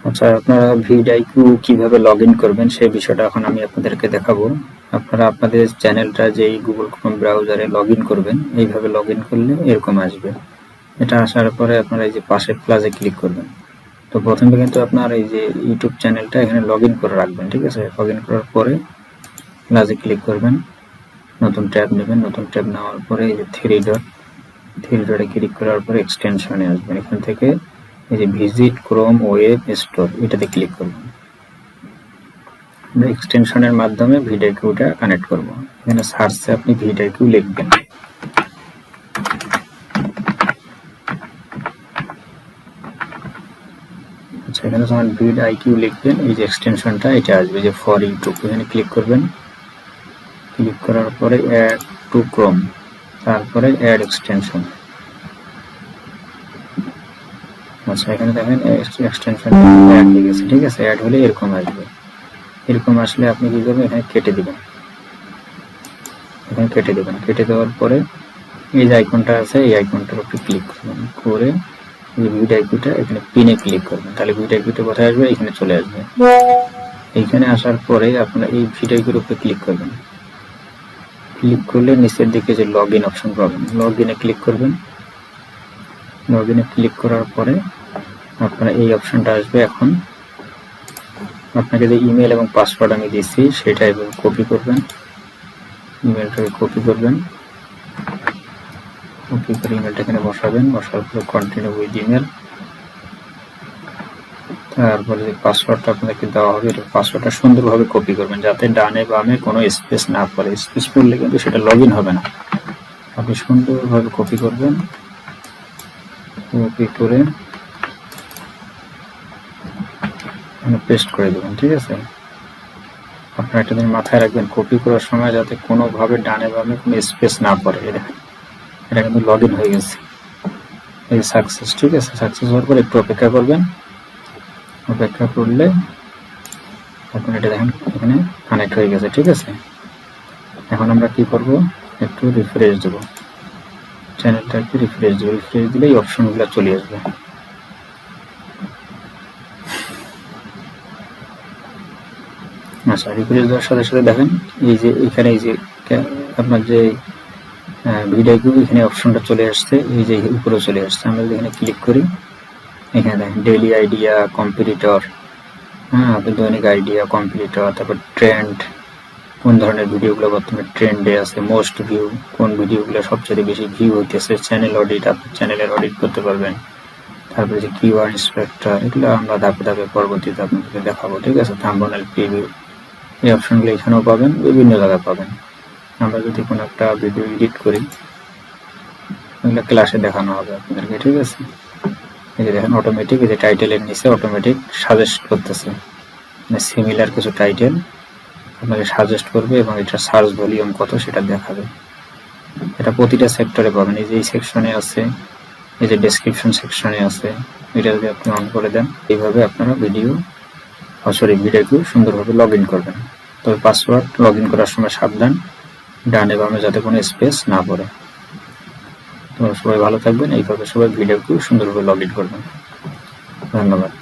আচ্ছা আপনারা ভিডাইকিউ কীভাবে লগ ইন করবেন সেই বিষয়টা এখন আমি আপনাদেরকে দেখাবো। আপনারা আপনাদের চ্যানেলটা যেই গুগল ক্রোম ব্রাউজারে লগ ইন করবেন, এইভাবে লগ ইন করলে এরকম আসবে। এটা আসার পরে আপনারা এই যে পাশের প্লাসে ক্লিক করবেন। তো প্রথমে কিন্তু আপনার এই যে ইউটিউব চ্যানেলটা এখানে লগ ইন করে রাখবেন, ঠিক আছে? লগ ইন করার পরে প্লাসে ক্লিক করবেন। নতুন ট্যাব নেবেন। নতুন ট্যাব নেওয়ার পরে এই যে থ্রি ডট থ্রি ডটে ক্লিক করার পরে এক্সটেনশনে আসবেন। এখান থেকে এই যে ভিজিট ক্রোম ওয়েব স্টোর এটাতে ক্লিক করবেন আমরা এক্সটেনশনের মাধ্যমে ভিডিও কিউটা কানেক্ট করব। এখানে সার্চে আপনি ভিডিও কিউ লিখবেন। আচ্ছা এখানে যখন ভিড আইকিউ লিখবেন, এই যে এক্সটেনশনটা এটা আসবে যে ফর ইউটিউব এখানে ক্লিক করবেন। ক্লিক করার পরে অ্যাড টু ক্রোম তারপরে অ্যাড এক্সটেনশন আচ্ছা এখানে দেখেন এক্সটেনশন অ্যাড হয়ে গেছে, ঠিক আছে? অ্যাড হলে এরকম আসবে। এরকম আসলে আপনি কি করবেন? এখানে কেটে দিবেন। এখানে কেটে দেবেন। কেটে দেওয়ার পরে এই যে আইকনটা আছে, এই আইকনটার উপরে ক্লিক করবেন। করে এই ভিড আইকিউটা এখানে পিনে ক্লিক করবেন। তাহলে ভিড আইকিউটা কোথায় আসবে? এখানে চলে আসবে। এইখানে আসার পরে আপনারা এই ভিড আইকিউর উপরে ক্লিক করবেন। ক্লিক করলে নিচের দিকে যে লগ ইন অপশন পাবেন। লগ ইনে ক্লিক করবেন। লগ ইনে ক্লিক করার পরে আপনার এই অপশনটা আসবে এখন। আপনাকে যে ইমেল এবং পাসওয়ার্ড আমি দিচ্ছি সেটা এভাবে কপি করবেন। ইমেলটাকে কপি করবেন। কপি করে ইমেলটা এখানে বসাবেন। বসার পরে কন্টিনিউ উইথ ইমেল তারপরে যে পাসওয়ার্ডটা আপনাদেরকে দেওয়া হবে, এটা পাসওয়ার্ডটা সুন্দরভাবে কপি করবেন, যাতে ডানে বামে কোনো স্পেস না পড়ে। স্পেস পড়লে কিন্তু সেটা লগ হবে না। আপনি সুন্দরভাবে কপি করবেন। কপি করে পেস্ট করে দেবেন, ঠিক আছে? আপনার একটা দিন মাথায় রাখবেন, কপি করার সময় যাতে কোনোভাবে ডানে বামে কোনো স্পেস না পড়ে। এটা এটা কিন্তু লগ ইন হয়ে গেছে। এই সাকসেস ঠিক আছে? সাকসেস হওয়ার পর একটু অপেক্ষা করবেন। অপেক্ষা করলে এখন এটা দেখেন, এখানে কানেক্ট হয়ে গেছে, ঠিক আছে? এখন আমরা কি করব? একটু রিফ্রেশ দেব। চ্যানেলটাকে রিফ্রেশ দেবো। রিফ্রেশ দিলে এই অপশনগুলো চলে আসবে। আচ্ছা রিফ্রেশ দেওয়ার সাথে সাথে দেখেন, এই যে এখানে এই যে আপনার যে ভিডিও এখানে অপশনটা চলে আসছে, এই যে উপরে চলে আসছে। আমরা যদি এখানে ক্লিক করি, এখানে দেখেন ডেলি আইডিয়া কম্পিটিটর হ্যাঁ আপনি দৈনিক আইডিয়া কম্পিটিটর তারপর ট্রেন্ড কোন ধরনের ভিডিওগুলো বর্তমানে ট্রেন্ডে আছে মোস্ট ভিউ কোন ভিডিওগুলো সবচেয়ে বেশি ভিউ হইতেছে চ্যানেল অডিট আপনি চ্যানেলের অডিট করতে পারবেন। তারপরে যে কিওয়ার্ড ইন্সপেক্টর এগুলো আমরা ধাপে ধাপে পরবর্তীতে আপনাদেরকে দেখাবো, ঠিক আছে? থাম্বনেল প্রিভিউ এই অপশনগুলো এখানেও পাবেন, বিভিন্ন জায়গায় পাবেন। আমরা যদি কোনো একটা ভিডিও এডিট করি, ওগুলো ক্লাসে দেখানো হবে আপনাদেরকে, ঠিক আছে? এই যে দেখেন অটোমেটিক এই যে টাইটেলের নিচে অটোমেটিক সাজেস্ট করতেছে। মানে সিমিলার কিছু টাইটেল আপনাকে সাজেস্ট করবে এবং এটা সার্চ ভলিউম কত সেটা দেখাবে। এটা প্রতিটা সেক্টরে পাবেন। এই যে এই সেকশনে আছে, এই যে ডেসক্রিপশন সেকশনে আছে, এটা যদি আপনি অন করে দেন, এইভাবে আপনারা ভিডিও সরি ভিডিওকে সুন্দরভাবে লগ ইন করবেন। তবে পাসওয়ার্ড লগ ইন করার সময় সাবধান, ডানে বামে যাতে কোনো স্পেস না পড়ে। তো সবাই ভালো থাকবেন, এইভাবে সবাই ভিডিওকে সুন্দরভাবে লগ ইন করবেন। ধন্যবাদ।